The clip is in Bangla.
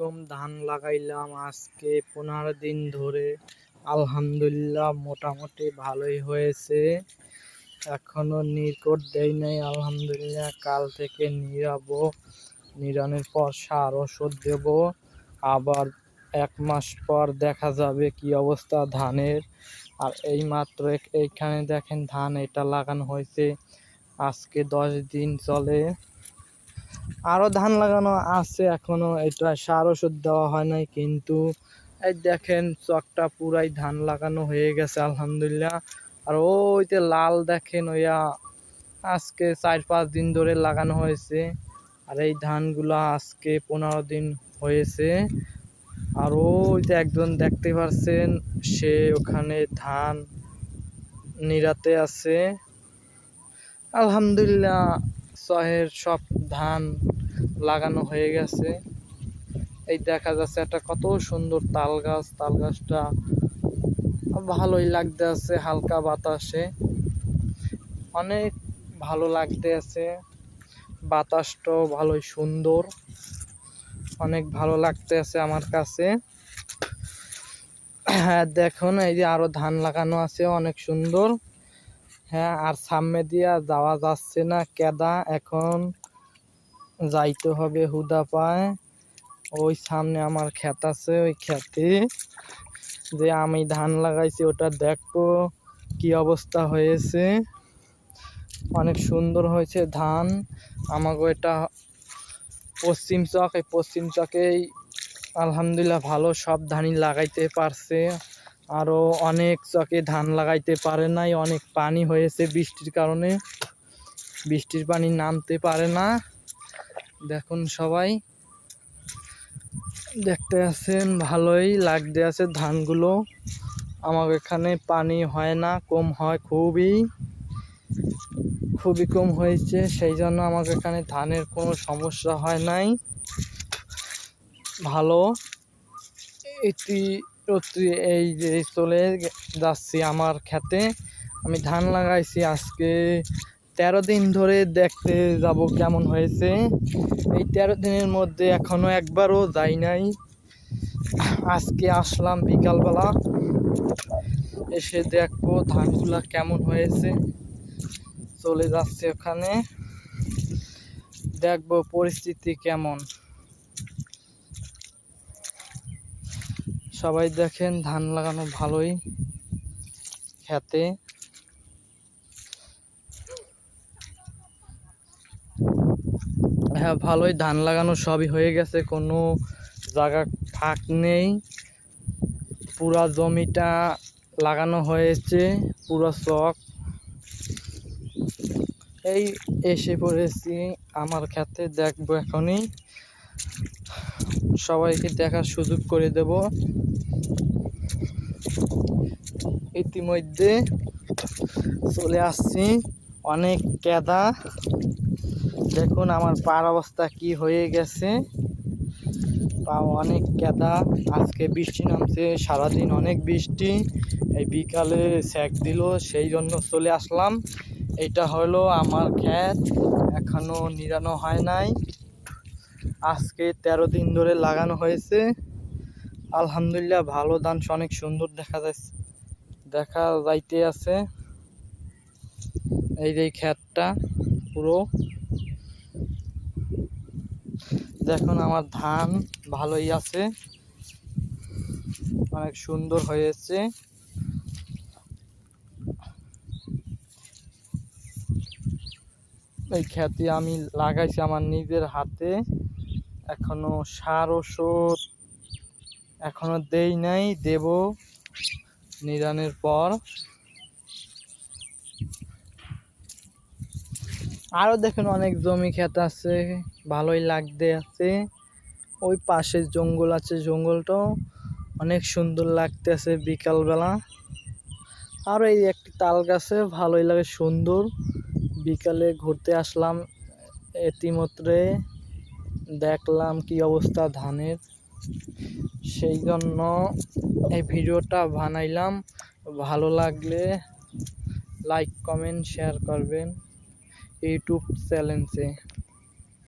আলাইকুম। ধান লাগাইলাম আজকে পনেরো দিন ধরে। আলহামদুলিল্লাহ মোটামুটি ভালোই হয়েছে। এখনও নিকট দেয় নাই, আলহামদুলিল্লাহ। কাল থেকে নিরাবো। নিরানোর পর সার, ওষুধ দেব। আবার এক মাস পর দেখা যাবে কি অবস্থা ধানের। আর এই মাত্র এইখানে দেখেন ধান এটা লাগানো হয়েছে। আজকে দশ দিন চলে। আরও ধান লাগানো আছে এখনও এটা সার ওষুধ দেওয়া হয় নাই, কিন্তু এই দেখেন চকটা পুরাই ধান লাগানো হয়ে গেছে, আলহামদুলিল্লাহ। আর ওইতে লাল দেখেন, ওইয়া আজকে চার পাঁচ দিন ধরে লাগানো হয়েছে, আর এই ধানগুলো আজকে পনেরো দিন হয়েছে। আর ওইতে একজন দেখতে পাচ্ছেন সে ওখানে ধান নিরাতে আছে। আলহামদুলিল্লাহ শহের সব ধান লাগানো হয়ে গেছে। এই দেখা যাচ্ছে একটা কত সুন্দর তাল গাছ। তাল গাছটা ভালোই লাগতে আছে, হালকা বাতাসে। অনেক ভালো লাগতে আছে। বাতাসটাও ভালোই সুন্দর। অনেক ভালো লাগতে আছে আমার কাছে। হ্যাঁ দেখুন, এই যে আরও ধান লাগানো আছে, অনেক সুন্দর। হ্যাঁ আর সামনে দিয়া যাওয়া যাচ্ছে না। কেদা, এখন যাইতে হবে হুদা পায়। ওই সামনে আমার ক্ষেত আছে, ওই ক্ষেতে। যে আমি ধান লাগাইছি, ওটা দেখব কি অবস্থা হয়েছে। অনেক সুন্দর হয়েছে ধান। আমাকে এটা পশ্চিম চক, এই পশ্চিম চকেই আলহামদুলিল্লাহ ভালো সব ধানই লাগাইতে পারছে। আরও অনেক চকে ধান লাগাইতে পারে নাই, অনেক পানি হয়েছে বৃষ্টির কারণে। বৃষ্টির পানি নামতে পারে না। দেখুন সবাই, দেখতে আছেন, ভালোই লাগতে আছে ধানগুলো। আমার এখানে পানি হয় না, কম হয় খুবই। খুবই কম হয়েছে, সেই জন্য আমাকে এখানে ধানের কোনো সমস্যা হয় নাই। ভালো। এটি এই যে চলে যাচ্ছি আমার খেতে। আমি ধান লাগাইছি আজকে। তেরো দিন ধরে দেখতে যাব কেমন হয়েছে। এই তেরো দিনের মধ্যে এখনও একবারও যাই নাই। আজকে আসলাম বিকালবেলা। এসে দেখব ধানগুলা কেমন হয়েছে। চলে যাচ্ছে ওখানে। দেখব পরিস্থিতি কেমন। সবাই দেখেন, ধান লাগানো ভালোই খেতে। হ্যাঁ ভালোই ধান লাগানো সবই হয়ে গেছে, কোনো জায়গা ফাঁক নেই। পুরা জমিটা লাগানো হয়েছে, পুরা চক। এই এসে পড়েছি, আমার খেতে দেখব এখনই। সবাইকে দেখার সুযোগ করে দেব। ইতিমধ্যে চলে আসছি অনেক কেদা দেখুন আমার পার অবস্থা কি হয়ে গেছে। পা অনেক কেদা আজকে বৃষ্টি নামছে, সারাদিন অনেক বৃষ্টি। এই বিকালে স্যাক দিল, সেই জন্য চলে আসলাম। এটা হলো আমার ক্ষেত এখনও নিরানো হয় নাই। আজকে তেরো দিন ধরে লাগানো হয়েছে। আলহামদুলিল্লাহ ভালো, ধান অনেক সুন্দর দেখা যাচ্ছে। দেখা যাইতে আছে। এই যে ক্ষেতটা, পুরো। দেখুন আমার ধান ভালোই আছে। অনেক সুন্দর হয়েছে। এই খ্যাতি আমি লাগাইছি আমার নিজের হাতে। এখনও সার ওষুধ এখনও দেই নাই, দেব নিরানের পর। আরও দেখুন অনেক জমি ক্ষেত আছে, ভালোই লাগতে আছে। ওই পাশে জঙ্গল আছে, জঙ্গলটাও অনেক সুন্দর লাগতেছে বিকালবেলা। আর এই একটি তাল গাছে ভালোই লাগে সুন্দর। বিকালে ঘুরতে আসলাম এতিমত্রে দেখলাম কি অবস্থা ধানের। সেই জন্য এই ভিডিওটা বানাইলাম। ভালো লাগলে লাইক কমেন্ট শেয়ার করবেন। ইউটিউব চ্যানেলে